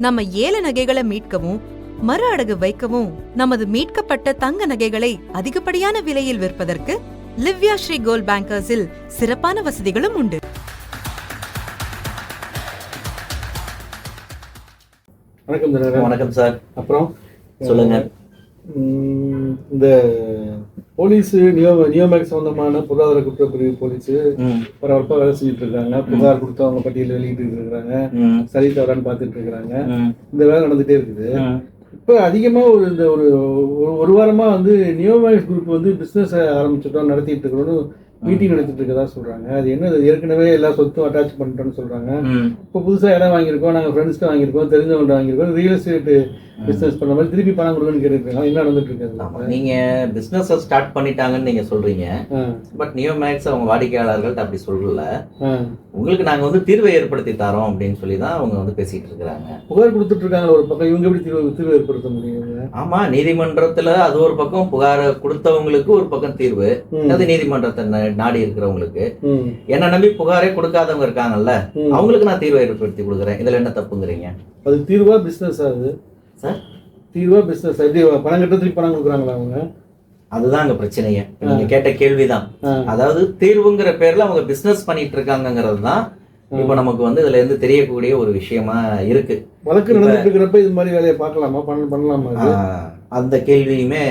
நம்ம ஏல நகைகளை மீட்கவும் மறு அடகு வைக்கவும் நமது மீட்கப்பட்ட தங்க நகைகளை அதிகப்படியான விலையில் விற்பதற்கு லிவ்யா ஸ்ரீ கோல்ட் பேங்கர்ஸில் சிறப்பான வசதிகளும் உண்டு. வணக்கம் வணக்கம் சார். அப்புறம்? சொல்லுங்க. இந்த போலீஸ் நியோ நியோமேக் சம்பந்தமான பொருளாதார குற்றப்பிரிவு போலீஸ் பரபரப்பா வேலை செஞ்சுட்டு இருக்காங்க. புகார் கொடுத்தவங்க பட்டியல் வெளியிட்டு இருக்காங்க. சரி தவறான்னு பார்த்துட்டு இருக்காங்க. ம், இந்த வேலை நடந்துட்டே இருக்குது. இப்போ அதிகமா ஒரு இந்த ஒரு ஒரு- ஒரு வாரமா வந்து நியோமேக்ஸ் குரூப் வந்து பிசினஸ் ஆரம்பிச்சிட்டோம் நடத்திட்டு இருக்கிறோம்னு மீட்டிங் நடத்திட்டு இருக்கதா சொல்றாங்க. அது என்ன ஏற்கனவே எல்லா சொத்தும் அட்டாச் பண்ணிட்டோம்னு சொல்றாங்க. இப்போ புதுசா இடம் வாங்கியிருக்கோம் நாங்க ஃப்ரெண்ட்ஸ்ட்டு வாங்கியிருக்கோம் தெரிஞ்சவங்கள்ட்ட வாங்கியிருக்கோம் ரியல் எஸ்டேட் பிசினஸ் பண்ண மாதிரி திருப்பி பணம் கொடுங்கன்னு கேட்டுருக்காங்க என்ன நடந்துட்டு இருக்கு? நீங்க பிசினஸ் ஸ்டார்ட் பண்ணிட்டாங்கன்னு நீங்க சொல்றீங்க. பட் நியோ மேக்ஸ் அவங்க வாடிக்கையாளர்கள்ட்ட அப்படி சொல்லல. உங்களுக்கு நாங்க வந்து தீர்வை ஏற்படுத்தி தரோம் அப்படின்னு சொல்லி தான் அவங்க வந்து பேசிட்டு இருக்கிறாங்க. புகார் கொடுத்துட்டு இருக்காங்க ஒரு பக்கம். இவங்க எப்படி தீர்வு தீர்வு ஏற்படுத்த முடியும் ஆமா நீதிமன்றத்துல அது ஒரு பக்கம் புகார கொடுத்தவங்களுக்கு ஒரு பக்கம் தீர்வு. அது நீதிமன்றத்தை நாடி இருக்கிறவங்களுக்கு. என்ன நம்பி புகாரே கொடுக்காதவங்க இருக்காங்கல்ல. அவங்களுக்கு நான் தீர்வை ஏற்படுத்தி கொடுக்குறேன். இதுல என்ன தப்புங்கிறீங்க? அது தீர்வா பிசினஸ் ஆகுது சார்? தீர்வா பிசினஸ் எப்படி பணம் கட்ட திருப்பி பணம் கொடுக்குறாங்களா அவங்க? அதுதான் அங்க பிரச்சனையே. நீங்க கேட்ட கேள்விதான். அதாவது தீர்வுங்கிற பேர்ல அவங்க பிசினஸ் பண்ணிட்டு இருக்காங்கங்கிறது தான் இப்போ நமக்கு வந்து இதுல இருந்து தெரியக்கூடிய ஒரு விஷயமா இருக்கு. வழக்கு நடந்துட்டு இருக்கிறப்ப இது மாதிரி வேலையை பார்க்கலாமா? பண்ண பண்ணலாமா அந்த கேள்வியுமே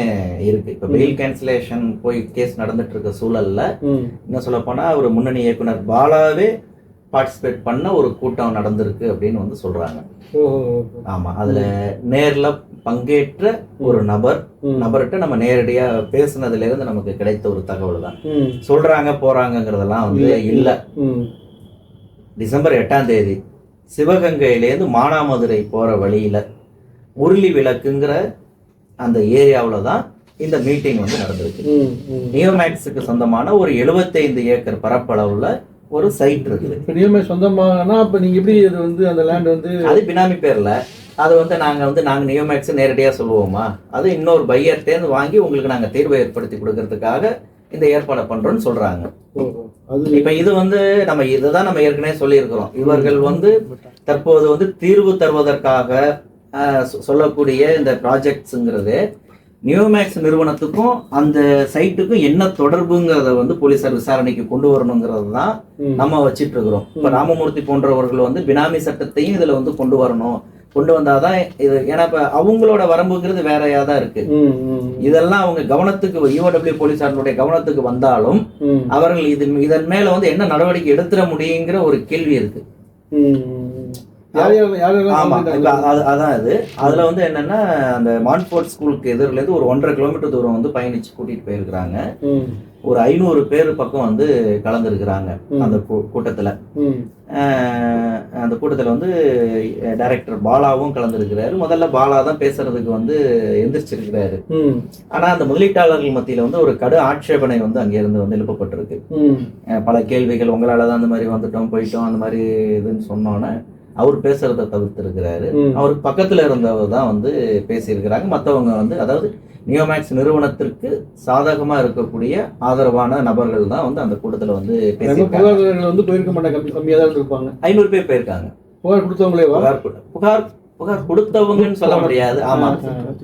இருக்கு. இப்போ பெயில் கேன்சலேஷன் போய் கேஸ் நடந்துட்டு இருக்க சூழல்ல என்ன சொல்ல போனா ஒரு முன்னணி இயக்குனர் பாலாவே பார்ட்டிசிபேட் பண்ண ஒரு கூட்டம் நடந்திருக்கு அப்படின்னு வந்து சொல்றாங்க. ஆமா அதுல நேர்ல பங்கேற்ற ஒரு நபர் நபர்கிட்ட நம்ம நேரடியா பேசுனதுல இருந்து நமக்கு கிடைத்த ஒரு தகவல் தான் சொல்றாங்க போறாங்கங்கிறதெல்லாம் வந்து இல்ல. டிசம்பர் எட்டாம் தேதி சிவகங்கையிலேருந்து மானாமதுரை போற வழியில உருளி விளக்குங்கிற அந்த ஏரியாவில் தான் இந்த மீட்டிங் வந்து நடந்திருக்கு. நியோமேக்ஸுக்கு சொந்தமான ஒரு 75 ஏக்கர் பரப்பளவுல ஒரு சைட் இருக்குது. இப்ப நியமே சொந்தமாகனா அப்ப நீங்க எப்படி இது வந்து அந்த லேண்ட் வந்து அது பினாமி பேர்ல. அது வந்து நாங்க வந்து நாங்க நியோமேக்ஸ் நேரடியா சொல்லுவோமா? அது இன்னொரு பையர்ட்டேருந்து வாங்கி உங்களுக்கு நாங்க தீர்வை ஏற்படுத்தி கொடுக்கறதுக்காக இந்த ஏற்பாடை பண்றோம்னு சொல்றாங்க. இப்ப இது வந்து நம்ம இதுதான் நம்ம ஏற்கனவே சொல்லியிருக்கிறோம். இவர்கள் வந்து தற்போது வந்து தீர்வு தருவதற்காக சொல்லக்கூடிய இந்த ப்ராஜெக்ட்ஸுங்கிறது நியூமேக்ஸ் நிறுவனத்துக்கும் அந்த சைட்டுக்கும் என்ன தொடர்புங்கிறத வந்து போலீசார் விசாரணைக்கு கொண்டு வரணுங்கிறது தான் நம்ம வச்சிட்டு இருக்கிறோம். இப்ப ராமமூர்த்தி போன்றவர்கள் வந்து பினாமி சட்டத்தையும் இதுல வந்து கொண்டு வரணும். கொண்டு வந்தாதான் இது ஏன்னா இப்ப அவங்களோட வரம்புங்கிறது வேறையா தான் இருக்கு இதெல்லாம் அவங்க கவனத்துக்கு ஈஓடபிள்யூ போலீசார்களுடைய கவனத்துக்கு வந்தாலும் அவர்கள் இது இதன் மேல வந்து என்ன நடவடிக்கை எடுத்துட முடியுங்கிற ஒரு கேள்வி இருக்கு. ம், ம். யார் யார் யார் யாரெல்லாம் ஆமா கலந்துக்கிட்டாங்க? இப்ப அது- அதான் இது. அதுல வந்து என்னன்னா அந்த மான்ஃபோர்ட் ஸ்கூலுக்கு எதிரில இருந்து ஒரு ஒன்றரை கிலோமீட்டர் தூரம் வந்து பயணிச்சு கூட்டிட்டு போயிருக்கிறாங்க. ஒரு ஐநூறு பேர் பக்கம் வந்து கலந்துருக்கிறாங்க. அந்த கூட்டத்துல. அந்த கூட்டத்துல வந்து டைரக்டர் பாலாவும் கலந்துருக்கிறாரு. முதல்ல பாலா தான் பேசுறதுக்கு வந்து எந்திரிச்சிருக்கிறாரு. ஆனா அந்த முதலீட்டாளர்கள் மத்தியில வந்து ஒரு கடு ஆட்சேபனை வந்து அங்கிருந்து வந்து எழுப்பப்பட்டிருக்கு. பல கேள்விகள் உங்களால தான் அந்த மாதிரி வந்துட்டோம் போயிட்டோம் அந்த மாதிரி இதுன்னு சொன்னோன்னே அவர் பேசுறத தவிர்த்திருக்கிறாரு. அவருக்கு பக்கத்துல இருந்தவர் தான் வந்து பேசியிருக்கிறாங்க. மற்றவங்க வந்து அதாவது நியோமேக்ஸ் நிறுவனத்திற்கு சாதகமா இருக்கக்கூடிய ஆதரவான நபர்கள் தான் வந்து அந்த கூட்டத்துல வந்து பேசியிருக்காங்க. வந்து போயிருக்க மாட்டாங்க. கம்மி கம்மியாக தான் இருப்பாங்க ஐநூறு பேர் போயிருக்காங்க. புகார் கொடுத்தவங்களே புகார் புகார் புகார் கொடுத்தவங்கன்னு சொல்ல முடியாது. ஆமா.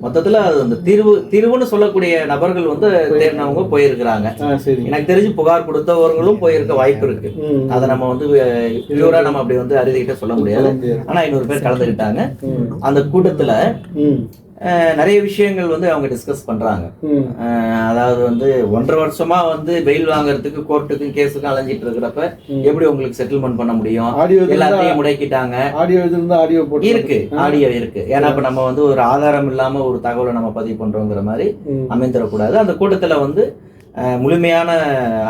மொத்தத்துல அது அந்த தீர்வு தீர்வுன்னு சொல்லக்கூடிய நபர்கள் வந்து தேர்னவங்க போயிருக்கிறாங்க. எனக்கு தெரிஞ்சு புகார் கொடுத்தவர்களும் போயிருக்க வாய்ப்பு இருக்கு. அதை நம்ம வந்து பியூரா நம்ம அப்படி வந்து அறுதிக்கிட்ட சொல்ல முடியாது. ஆனா ஐநூறு பேர் கலந்துக்கிட்டாங்க ம், அந்த கூட்டத்துல நிறைய விஷயங்கள் வந்து அவங்க டிஸ்கஸ் பண்றாங்க. அதாவது வந்து ஒன்றரை வருஷமா வந்து பெயில் வாங்குறதுக்கு கோர்ட்டுக்கும் கேஸுக்கும் அலைஞ்சிட்டு இருக்கிறப்ப. எப்படி உங்களுக்கு செட்டில்மெண்ட் பண்ண முடியும்? எல்லாத்தையும் முடக்கிட்டாங்க. ஆடியோ இருந்தா ஆடியோ இருக்கு. ஆடியோ இருக்கு. ஏன்னா இப்ப நம்ம வந்து ஒரு ஆதாரம் இல்லாம ஒரு தகவலை நம்ம பதிவு பண்றோங்கிற மாதிரி அமைந்துடக்கூடாது. அந்த கூட்டத்துல வந்து முழுமையான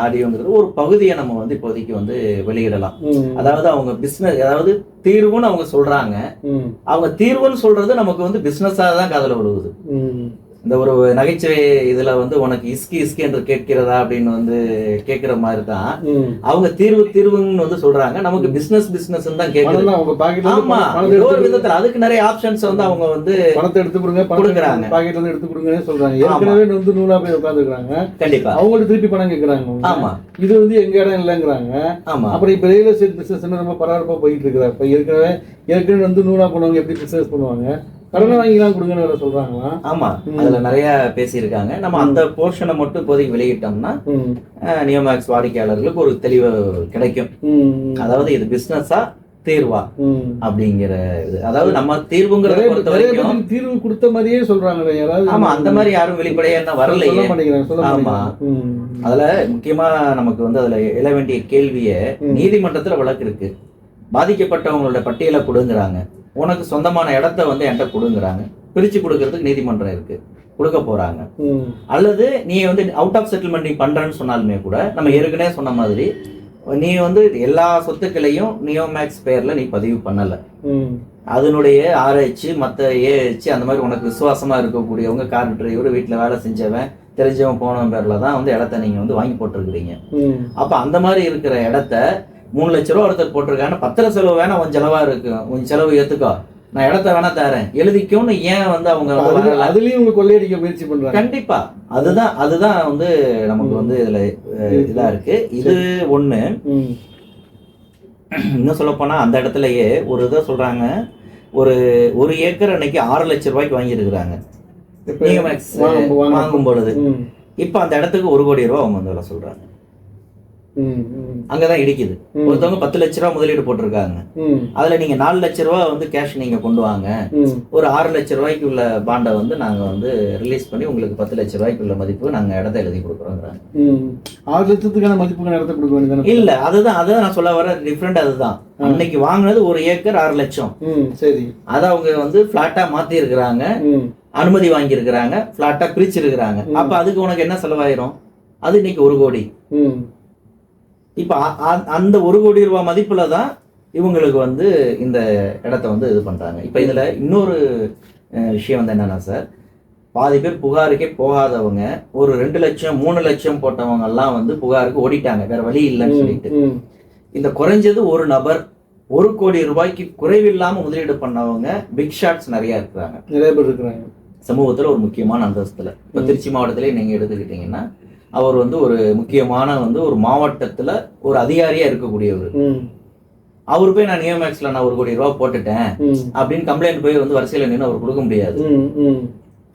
ஆடியோங்கிறது ஒரு பகுதியை நம்ம வந்து இப்போதைக்கு வந்து வெளியிடலாம். அதாவது அவங்க பிசினஸ் அதாவது தீர்வுன்னு அவங்க சொல்றாங்க. அவங்க தீர்வுன்னு சொல்றது நமக்கு வந்து பிசினஸாக தான் காதுல விழுகுது. இந்த ஒரு நகைச்சுவை இதுல வந்து உனக்கு இஸ்கி இஸ்கி என்று கேட்கிறதா அப்படின்னு வந்து கேட்கிற மாதிரி தான். அவங்க தீர்வு தீர்வுன்னு வந்து சொல்றாங்க. நமக்கு பிசினஸ் பிசினஸ் தான் இருந்து ஆமா ஒரு விதத்துல அதுக்கு நிறைய ஆப்ஷன்ஸ் வந்து அவங்க வந்து பணத்தை எடுத்து கொடுங்க கொடுக்குறாங்க. பாக்கெட்ல இருந்து எடுத்து கொடுங்கன்னு சொல்றாங்க. ஏற்கனவே வந்து நூலா போய் உட்காந்துருக்காங்க கண்டிப்பா. அவங்கள்ட்ட திருப்பி பணம் கேக்குறாங்க. அவங்க. ஆமா. இது வந்து எங்க இடம் இல்லைங்கிறாங்க. ஆமா. அப்புறம் இப்ப ரியல் எஸ்டேட் பிசினஸ் ரொம்ப பரபரப்பா போயிட்டு இருக்கிறார் இப்ப ஏற்கனவே ஏற்கனவே வந்து நூலா போனவங்க எப்படி பிசினஸ் பண்ணுவாங்க? கடனை வாங்கிலாம் கொடுங்கன்னு சொல்றாங்களா ஆமா. அதுல நிறைய பேசியிருக்காங்க நம்ம அந்த போர்ஷனை மட்டும் இப்போதைக்கு வெளியிட்டோம்னா. நியோமேக்ஸ் வாடிக்கையாளர்களுக்கு ஒரு தெளிவு கிடைக்கும். அதாவது இது பிசினஸா தீர்வா. அப்படிங்கிற இது அதாவது நம்ம தீர்வுங்கிறத பொறுத்த வரைக்கும் தீர்வு கொடுத்த மாதிரியே சொல்றாங்களே யாராவது ஆமா அந்த மாதிரி யாரும் வெளிப்படையா என்ன வரலையே ஆமா. அதுல முக்கியமா நமக்கு வந்து அதுல எழ வேண்டிய கேள்விய. நீதிமன்றத்துல வழக்கு இருக்கு பாதிக்கப்பட்டவங்களோட பட்டியலை கொடுங்குறாங்க உனக்கு சொந்தமான இடத்த வந்து என்கிட்ட கொடுங்குறாங்க பிரிச்சு கொடுக்கறதுக்கு நீதிமன்றம் இருக்கு கொடுக்க போறாங்க. அல்லது நீ வந்து அவுட் ஆஃப் செட்டில்மெண்ட் நீ பண்றேன்னு சொன்னாலுமே கூட நம்ம ஏற்கனவே சொன்ன மாதிரி நீ வந்து எல்லா சொத்துக்களையும் நியோமேக்ஸ் பேர்ல நீ பதிவு பண்ணல. அதனுடைய ஆராய்ச்சி மற்ற ஏஹெச் அந்த மாதிரி உனக்கு விசுவாசமா இருக்கக்கூடியவங்க கார் டிரைவர் வீட்டில் வேலை செஞ்சவன் தெரிஞ்சவன் போனவன் பேர்ல தான் வந்து இடத்த நீங்க வந்து வாங்கி போட்டிருக்கிறீங்க. அப்ப அந்த மாதிரி இருக்கிற இடத்த மூணு லட்ச ரூபா ஒருத்தர் போட்டிருக்காங்க பத்திர செலவு வேணா உன் செலவா இருக்கு. உன் செலவு ஏத்துக்கோ. நான் இடத்த வேணா தரேன். எழுதிக்கும்னு ஏன் வந்து அவங்க? அதுலயும் உங்க கொள்ளையடிக்க முயற்சி பண்றாங்க. கண்டிப்பா. அதுதான் அதுதான் வந்து நமக்கு வந்து இதுல இதா இருக்கு. இது ஒண்ணு. இன்னும் சொல்ல போனா அந்த இடத்துலயே ஒரு இதை சொல்றாங்க. ஒரு ஒரு ஏக்கர் அன்னைக்கு ஆறு லட்சம் ரூபாய்க்கு வாங்கியிருக்கிறாங்க. வாங்கும் பொழுது. இப்ப அந்த இடத்துக்கு ஒரு கோடி ரூபா அவங்க வந்து சொல்றாங்க. அங்கதான் இடிக்குது. ஒருத்தவங்க பத்து லட்ச ரூபா முதலீடு போட்டிருக்காங்க. அதுல நீங்க நாலு லட்ச ரூபா வந்து கேஷ் நீங்க கொண்டு வாங்க. ஒரு ஆறு லட்ச ரூபாய்க்கு உள்ள பாண்டை வந்து நாங்க வந்து ரிலீஸ் பண்ணி உங்களுக்கு பத்து லட்ச ரூபாய்க்கு உள்ள மதிப்பு நாங்க இடத்த எழுதி கொடுக்குறோங்கிறாங்க. ஆறு லட்சத்துக்கான மதிப்புக்கு இடத்த கொடுக்க இல்ல அதுதான் அதுதான் நான் சொல்ல வர டிஃப்ரெண்ட் அதுதான். அன்னைக்கு வாங்கினது ஒரு ஏக்கர் ஆறு லட்சம். சரி. அதை அவங்க வந்து பிளாட்டா மாத்தி இருக்கிறாங்க அனுமதி வாங்கி இருக்கிறாங்க பிளாட்டா பிரிச்சிருக்கிறாங்க. அப்ப அதுக்கு உனக்கு என்ன செலவாயிரும்? அது இன்னைக்கு ஒரு கோடி. இப்ப அந்த ஒரு கோடி ரூபாய் மதிப்புல தான் இவங்களுக்கு வந்து இந்த இடத்த வந்து இது பண்றாங்க. இப்ப இதுல இன்னொரு விஷயம் வந்து என்னன்னா சார் பாதி பேர் புகாருக்கே போகாதவங்க ஒரு ரெண்டு லட்சம் மூணு லட்சம் போட்டவங்க எல்லாம் வந்து புகாருக்கு ஓடிட்டாங்க. வேற வழி இல்லைன்னு சொல்லிட்டு. இந்த குறைஞ்சது ஒரு நபர் ஒரு கோடி ரூபாய்க்கு குறைவில்லாம முதலீடு பண்ணவங்க பிக் ஷாட்ஸ் நிறைய இருக்கிறாங்க. நிறைய பேர் இருக்கிறாங்க. சமூகத்துல ஒரு முக்கியமான அந்தஸ்துல. இப்ப திருச்சி மாவட்டத்திலே நீங்க எடுத்துக்கிட்டீங்கன்னா அவர் வந்து ஒரு முக்கியமான வந்து ஒரு மாவட்டத்துல ஒரு அதிகாரியா இருக்கக்கூடியவர். அவர் போய் நான் நியோமேக்ஸ்ல நான் ஒரு கோடி ரூபாய் போட்டுட்டேன் அப்படின்னு கம்ப்ளைண்ட் போய் வந்து வரிசையில நின்று அவர் கொடுக்க முடியாது.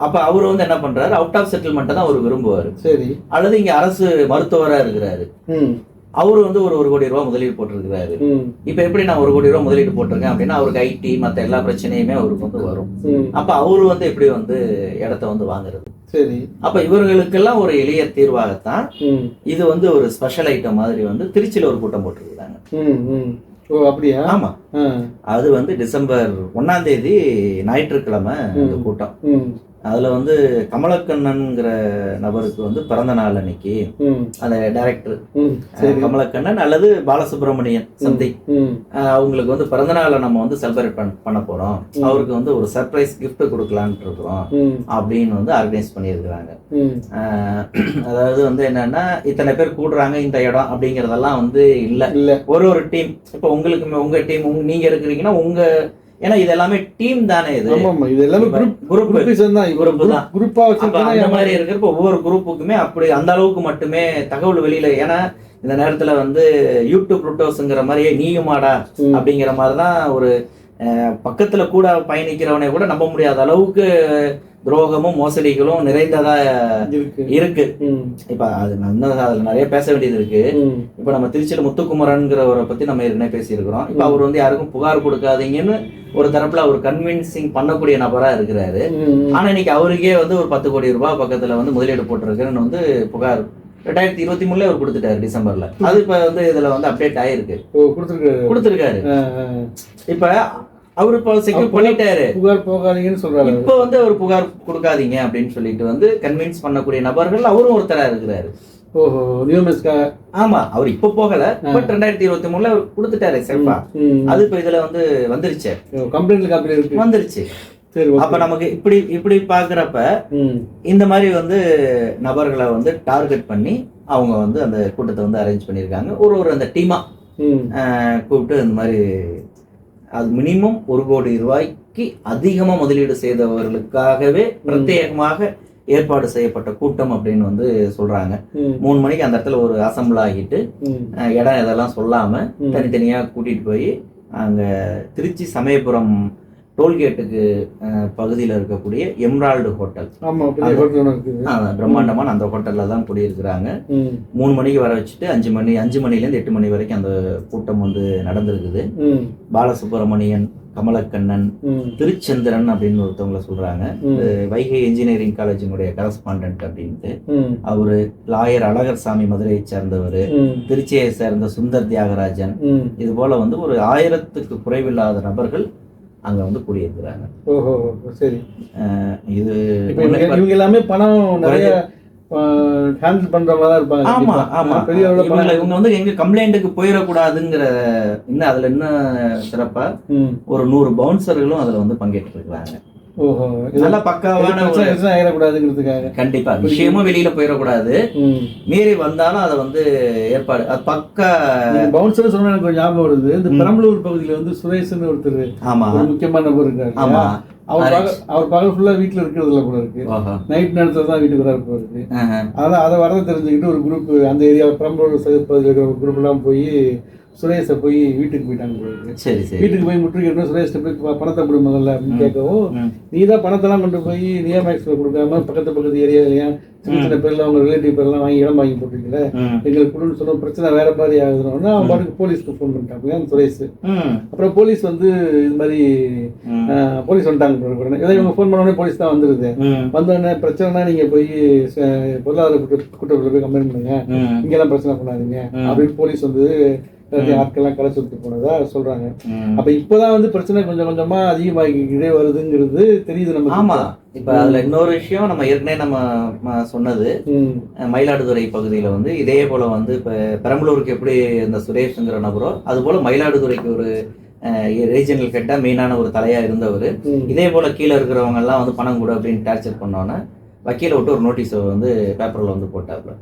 அப்ப அவர் வந்து என்ன பண்றாரு? அவுட் ஆஃப் செட்டில்மெண்ட்டை தான் அவர் விரும்புவார். சரி. அல்லது இங்க அரசு மருத்துவரா இருக்கிறாரு. அவர் வந்து ஒரு ஒரு கோடி ரூபாய் முதலீடு போட்டிருக்கிறாரு. இப்ப எப்படி நான் ஒரு கோடி ரூபாய் முதலீடு போட்டிருக்கேன் அப்படின்னா அவருக்கு ஐடி மத்த எல்லா பிரச்சனையுமே அவருக்கு வந்து வரும். அப்ப அவரு வந்து எப்படி வந்து இடத்த வந்து வாங்குறது? சரி. அப்ப இவர்களுக்கெல்லாம் ஒரு எளிய தீர்வாகத்தான் இது வந்து ஒரு ஸ்பெஷல் ஐட்டம் மாதிரி வந்து திருச்சியில ஒரு கூட்டம் ஓ அப்படியா? ஆமா. அது வந்து டிசம்பர் ஒன்னாம் தேதி ஞாயிற்றுக்கிழமை கூட்டம். அதுல வந்து கமலக்கண்ணன்ங்கிற நபருக்கு வந்து பிறந்த நாள் அன்னைக்கு அந்த டைரக்டர் கமலக்கண்ணன் அல்லது பாலசுப்ரமணியன் சம்திங் அவங்களுக்கு வந்து பிறந்த நாளை நம்ம வந்து செலிப்ரேட் பண்ண போறோம். அவருக்கு வந்து ஒரு சர்ப்ரைஸ் gift கொடுக்கலான்ட்டு இருக்கிறோம். அப்படின்னு வந்து ஆர்கனைஸ் பண்ணியிருக்கிறாங்க. அதாவது வந்து என்னன்னா இத்தனை பேர் கூடுறாங்க இந்த இடம் அப்படிங்கறதெல்லாம் வந்து இல்ல. இல்ல. ஒரு ஒரு டீம் இப்போ உங்களுக்கு உங்க டீம் நீங்க இருக்கிறீங்கன்னா உங்க ஏன்னா இது எல்லாமே டீம் தானே இது. இது எல்லாமே குரூப் குரூப் தான். குரூப்பா அந்த மாதிரி இருக்கிறப்ப ஒவ்வொரு குரூப்புக்குமே அப்படி அந்த அளவுக்கு மட்டுமே தகவல் வெளியில. ஏன்னா இந்த நேரத்துல வந்து யூடியூப் ருட்டோஸ்ங்கிற மாதிரியே நீயுமாடா. அப்படிங்கிற மாதிரி தான் ஒரு பக்கத்துல கூட பயணிக்கிறவனை கூட நம்ப முடியாத அளவுக்கு துரோகமும் மோசடிகளும் நிறைந்ததா இருக்கு. இப்ப அது அதுல நிறைய பேச வேண்டியது இருக்கு. இப்ப நம்ம திருச்சியில முத்துக்குமரன்கிறவரை பத்தி நம்ம ஏற்கனவே பேசியிருக்கிறோம். இப்ப அவர் வந்து யாருக்கும் புகார் கொடுக்காதீங்கன்னு ஒரு தரப்புல அவர் கன்வின்சிங் பண்ணக்கூடிய நபரா இருக்கிறாரு. ஆனா இன்னைக்கு அவருக்கே வந்து ஒரு பத்து கோடி ரூபாய் பக்கத்துல வந்து முதலீடு போட்டிருக்குன்னு வந்து புகார் ரெண்டாயிரத்தி இருபத்தி மூணுல அவர் கொடுத்துட்டாரு டிசம்பர்ல. அது இப்ப வந்து இதுல வந்து அப்டேட் ஆயிருக்கு. கொடுத்துருக்காரு. இப்ப அவர் இப்போ செக்யூர் பண்ணிட்டாரு. புகார் போகாதீங்கன்னு சொல்றாரு இப்ப வந்து அவர் புகார் கொடுக்காதீங்க அப்படின்னு சொல்லிட்டு வந்து கன்வின்ஸ் பண்ணக்கூடிய நபர்கள் அவரும் ஒருத்தரா இருக்கிறாரு. ஓஹோ நியூமெஸ்கா ஆமா அவர் இப்ப போகல பட் ரெண்டாயிரத்தி இருபத்தி மூணுல அவர் கொடுத்துட்டாரு செல்ஃபா அது இப்ப இதுல வந்து வந்துருச்சு. கம்ப்ளைண்ட்ல காப்பி இருக்கு. வந்துருச்சு. சரி அப்ப நமக்கு இப்படி இப்படி பாக்குறப்ப இந்த மாதிரி வந்து நபர்களை வந்து டார்கெட் பண்ணி அவங்க வந்து அந்த கூட்டத்தை வந்து அரேஞ்ச் பண்ணியிருக்காங்க. ஒரு ஒரு அந்த டீமா கூப்பிட்டு இந்த மாதிரி அது மினிமம் ஒரு கோடி ரூபாய்க்கு அதிகமா முதலீடு செய்தவர்களுக்காகவே பிரத்யேகமாக ஏற்பாடு செய்யப்பட்ட கூட்டம் அப்படின்னு வந்து சொல்றாங்க. மூணு மணிக்கு அந்த இடத்துல ஒரு அசம்பிள் ஆகிட்டு இடம் இதெல்லாம் சொல்லாம. தனித்தனியா கூட்டிட்டு போய் அங்க திருச்சி சமயபுரம் டோல்கேட்டுக்கு பகுதியில இருக்கக்கூடிய எம்ரால்டு ஹோட்டல். பிரம்மாண்டமான அந்த ஹோட்டல்ல தான் குடியிருக்கிறாங்க. மூணு மணிக்கு வர வச்சுட்டு அஞ்சு மணி அஞ்சு மணிலேருந்து எட்டு மணி வரைக்கும் அந்த கூட்டம் வந்து நடந்திருக்குது. பாலசுப்ரமணியன் கமலக்கண்ணன் திருச்சந்திரன் அப்படின்னு ஒருத்தவங்கள சொல்றாங்க. வைகை இன்ஜினியரிங் காலேஜினுடைய கரஸ்பாண்டன்ட் அப்படின்ட்டு அவரு லாயர் அழகர் சாமி மதுரையை சேர்ந்தவர். திருச்சியை சேர்ந்த சுந்தர் தியாகராஜன். இது போல வந்து ஒரு ஆயிரத்துக்கு குறைவில்லாத நபர்கள் அங்க வந்து கூடியிருக்கிறாங்க ஓஹோ சரி. இது இவங்க எல்லாமே பணம் நிறைய ஹேண்டில் பண்ற மாதிரி தான் இருப்பாங்க. ஆமா. ஆமா. பெரிய அளவுல இவங்க வந்து எங்க கம்ப்ளைண்ட்டுக்கு போயிடக்கூடாதுங்கிற இன்னும் அதுல என்ன சிறப்பா ஒரு நூறு பவுன்சர்களும் அதுல வந்து பங்கேற்று இருக்கிறாங்க ஓஹோ. இது நல்ல பக்காவான ஆயிடக்கூடாதுங்கிறதுக்காக கண்டிப்பா. விஷயமும் வெளியில போயிடக்கூடாது. மீறி வந்தாலும் அதை வந்து ஏற்பாடு. அது பக்கா பவுன்சர் சொன்னா எனக்கு ஞாபகம் வருது. இந்த பெரம்பலூர் பகுதியில வந்து சுரேஷ்னு ஒருத்தர் ஆமா. முக்கியமான நபர் இருக்காரு. ஆமா. அவர் அவர் பகல் ஃபுல்லா வீட்டுல இருக்கிறதுல கூட இருக்கு. நைட் நேரத்துல தான் வீட்டுக்கு வர இருக்கு. அதான் அதை வரதை தெரிஞ்சுக்கிட்டு ஒரு குரூப் அந்த ஏரியா பெரம்பலூர் பகுதியில் இருக்கிற ஒரு குரூப் எல்லாம் போய் சுரேஷை போய் வீட்டுக்கு போயிட்டாங்க. சரி சரி வீட்டுக்கு போய் முற்றுகையிட்டு சுரேஷ் போய் பணத்தை கொடு முதல்ல அப்படின்னு கேட்கவும். நீ தான் பணத்தெல்லாம் கொண்டு போய் நியமேக்ஸ்ல கொடுக்காம பக்கத்து பக்கத்து ஏரியாலையும் சின்ன சின்ன பேர்ல அவங்க ரிலேட்டிவ் பேர்லாம் வாங்கி இடம் வாங்கி போட்டுருக்கல. எங்களுக்கு கொடுன்னு சொன்ன பிரச்சனை வேற மாதிரி ஆகுதுன்னா அவன் பாட்டுக்கு போலீஸ்க்கு ஃபோன் பண்ணிட்டாங்க சுரேஷ். அப்புறம் போலீஸ் வந்து இது மாதிரி போலீஸ் வந்துட்டாங்க உடனே ஏதோ இவங்க ஃபோன் பண்ண உடனே போலீஸ் தான் வந்துருது. வந்தோடனே பிரச்சனைனா நீங்க போய் பொருளாதார குற்ற குற்றத்தில் போய் கம்ப்ளைண்ட் பண்ணுங்க. இங்கெல்லாம் பிரச்சனை பண்ணாதீங்க. அப்படின்னு போலீஸ் வந்து ஆட்கள்லாம் கலை சொல்லிட்டு போனதா சொல்றாங்க. அப்ப இப்பதான் வந்து பிரச்சனை கொஞ்சம் கொஞ்சமா அதிகமாகிக்கிட்டே வருதுங்கிறது தெரியுது நமக்கு. ஆமா. இப்ப அதுல இன்னொரு விஷயம் நம்ம ஏற்கனவே நம்ம சொன்னது. மயிலாடுதுறை பகுதியில வந்து இதே போல வந்து இப்ப பெரம்பலூருக்கு எப்படி இந்த சுரேஷ்ங்கிற நபரோ அது போல மயிலாடுதுறைக்கு ஒரு ரீஜனல் ஹெட்டா மெயினான ஒரு தலையா இருந்தவர். இதே போல கீழே இருக்கிறவங்க எல்லாம் வந்து பணம் கொடு அப்படின்னு டார்ச்சர் பண்ணோன்னே வக்கீல விட்டு ஒரு நோட்டீஸ் வந்து பேப்பர்ல வந்து போட்டாப்ல.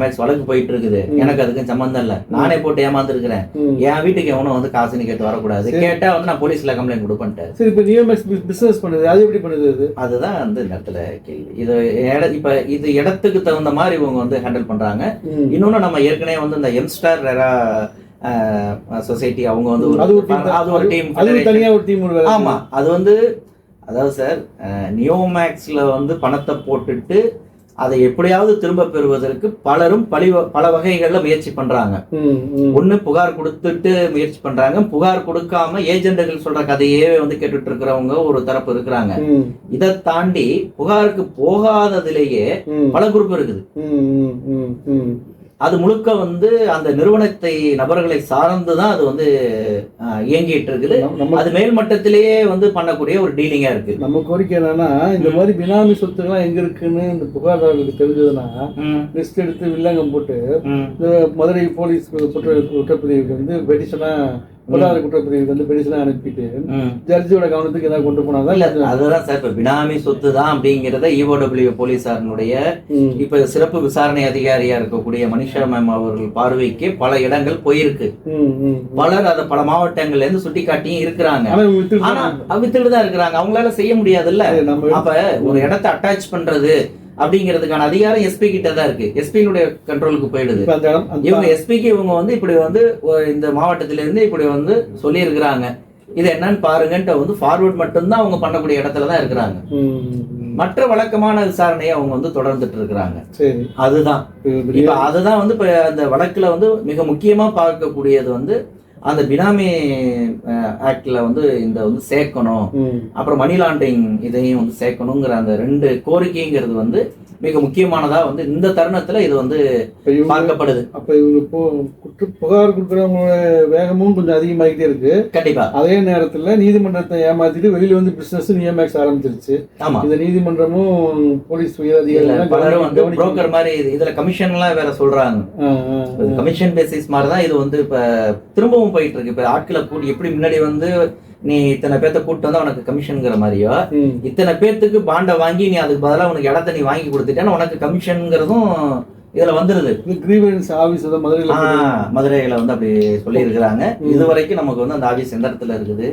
மேக்ஸ் வழக்கு போயிட்டு இருக்குது. எனக்கு அதுக்கும் சம்மந்தம் இல்ல. நானே போட்டு ஏமாந்துருக்கிறேன். என் வீட்டுக்கு எவனும் வந்து காசுன்னு கேட்டு வரக்கூடாது. கேட்டா வந்து நான் போலீஸ்ல கம்ப்ளைண்ட் கொடுப்பேன்ட்டாரு. சரி இப்ப நியோமேக்ஸ் பிசினஸ் பண்ணுது. அது எப்படி பண்ணுது அது? அதுதான் வந்து இடத்துல கேள்வி. இது இப்ப இது இடத்துக்கு தகுந்த மாதிரி இவங்க வந்து ஹேண்டில் பண்றாங்க. இன்னொன்னு நம்ம ஏற்கனவே வந்து இந்த எம்ஸ்டார் ரெரா சொசைட்டி அவங்க வந்து அது ஒரு டீம் தனியா ஒரு டீம் ஆமா. அது வந்து அதாவது சார் நியோமேக்ஸ்ல வந்து பணத்தை போட்டுட்டு அதை எப்படியாவது திரும்ப பெறுவதற்கு பலரும் பலி பல வகைகள்ல முயற்சி பண்றாங்க. ஒண்ணு புகார் கொடுத்துட்டு முயற்சி பண்றாங்க. புகார் கொடுக்காம ஏஜென்ட்டுகள் சொல்ற கதையே வந்து கேட்டுட்டு இருக்கிறவங்க ஒரு தரப்பு இருக்கிறாங்க. இதை தாண்டி புகாருக்கு போகாததிலேயே பல குரூப் இருக்குது. அது முழுக்க வந்து அந்த நிறுவனத்தை நபர்களை சார்ந்து தான் அது வந்து இயங்கிட்டு இருக்குது அது மேல் மட்டத்திலேயே வந்து பண்ணக்கூடிய ஒரு டீலிங்கா இருக்கு. நம்ம கோரிக்கை என்னன்னா இந்த மாதிரி பினாமி சொத்துக்கெல்லாம் எங்க இருக்குன்னு இந்த புகார்தாரர்களுக்கு தெரிஞ்சதுன்னா லிஸ்ட் எடுத்து வில்லங்கம் போட்டு மதுரை போலீஸ் குற்ற குற்றப்பிரிவுக்கு வந்து பெடிஷனா பொருளாதார குற்றப்பிரிவுக்கு வந்து பெடிஷனா அனுப்பிட்டு ம். ஜட்ஜியோட கவனத்துக்கு ஏதாவது கொண்டு போனாதான் இல்ல அதுதான் சார் இப்ப பினாமி சொத்து தான் அப்படிங்கிறத E இஓடபிள்யூ போலீசாரினுடைய ம், இப்ப சிறப்பு விசாரணை அதிகாரியா இருக்கக்கூடிய மனிஷா மேம் அவர்கள் பார்வைக்கு பல இடங்கள் போயிருக்கு. பலர் அதை பல மாவட்டங்கள்ல இருந்து சுட்டி காட்டியும் இருக்கிறாங்க. ஆனா வித்துட்டு தான் இருக்கிறாங்க. அவங்களால செய்ய முடியாதுல்ல. சரி, நம்ம அப்ப ஒரு இடத்தை அட்டாச் பண்றது அப்படிங்கிறதுக்கான அதிகாரம் எஸ்பி கிட்ட தான் இருக்கு. எஸ்பியினுடைய கண்ட்ரோலுக்கு போயிடுது. இவங்க எஸ்பிக்கு இவங்க வந்து இப்படி வந்து இந்த மாவட்டத்தில இருந்து இப்படி வந்து சொல்லியிருக்கிறாங்க. இது என்னன்னு பாருங்கன்ட்டு வந்து ஃபார்வர்ட் மட்டும்தான் அவங்க பண்ணக்கூடிய இடத்துல தான் இருக்கிறாங்க. மற்ற வழக்கமான விசாரணையை அவங்க வந்து தொடர்ந்துட்டு இருக்கிறாங்க. அதுதான். இப்ப அதுதான் வந்து இப்ப அந்த வழக்குல வந்து மிக முக்கியமா பார்க்கக்கூடியது வந்து அந்த பினாமி ஆக்ட்ல வந்து இந்த வந்து சேர்க்கணும். அப்புறம் மணி லாண்டரிங் இதையும் வந்து சேர்க்கணுங்கிற அந்த ரெண்டு கோரிக்கைங்கிறது வந்து மிக முக்கியமானதா வந்து இந்த தருணத்துல இது வந்து பார்க்கப்படுது. அப்ப இவங்க இப்போ குற்ற புகார் கொடுக்குறவங்களோட வேகமும் கொஞ்சம் அதிகமாகிட்டே இருக்கு. கண்டிப்பா. அதே நேரத்துல நீதிமன்றத்தை ஏமாத்திட்டு வெளியில வந்து பிசினஸ் நியமேக்ஸ் ஆரம்பிச்சிருச்சு. ஆமா. இந்த நீதிமன்றமும் போலீஸ் உயர் இல்ல அதிகாரிகள் பலரும் வந்து புரோக்கர் மாதிரி இது- இதுல கமிஷன் எல்லாம் வேற சொல்றாங்க. கமிஷன் பேசிஸ் மாதிரி தான் இது வந்து இப்ப திரும்பவும் போயிட்டு இருக்கு. இப்ப ஆட்களை கூடி எப்படி முன்னாடி வந்து நீ இத்தனை பேர்த்த கூட்டு வந்தா உனக்கு கமிஷன்ங்கிற மாதிரியோ. இத்தனை பேர்த்துக்கு பாண்டை வாங்கி நீ அதுக்கு பதிலா உனக்கு இடத்த நீ வாங்கி கொடுத்துட்டேன்னா உனக்கு கமிஷன்ங்கிறதும் இதுல வந்துருது. கிரீவன்ஸ் ஆபீஸ் தான் மதுரையில் மதுரையில வந்து அப்படி சொல்லி இருக்கிறாங்க இது வரைக்கும் நமக்கு வந்து அந்த ஆபீஸ் எந்த இடத்துல இருக்குது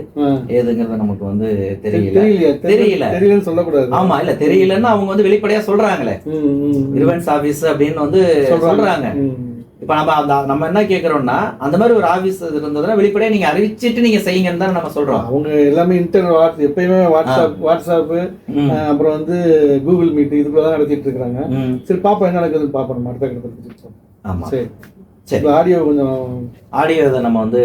ஏதுங்கிறது நமக்கு வந்து தெரியல. தெரியல. தெரியலன்னு சொல்லக்கூடாது. ஆமா இல்ல தெரியலன்னு அவங்க வந்து வெளிப்படையா சொல்றாங்களே. இருவன்ஸ் ஆபீஸ் அப்படின்னு வந்து சொல்றாங்க. இப்ப நம்ம அந்த நம்ம என்ன கேக்குறோம்னா அந்த மாதிரி ஒரு ஆபீஸ் இருந்ததுன்னா வெளிப்படையா நீங்க அறிவிச்சிட்டு நீங்க செய்யுங்கன்னு தான் நம்ம சொல்றோம். அவங்க எல்லாமே இன்டர்னல் வாட்ஸ் எப்பயுமே வாட்ஸ்அப் வாட்ஸ்அப் ம். அப்புறம் வந்து கூகுள் மீட் இதுக்குள்ள தான் நடத்திட்டு இருக்காங்க ம். சரி பாப்போம் என்ன நடக்குதுன்னு நம்ம அடுத்த கட்டத்தை பத்தி ஆமா. சரி. சரி. ஆடியோ கொஞ்சம் ஆடியோ இதை நம்ம வந்து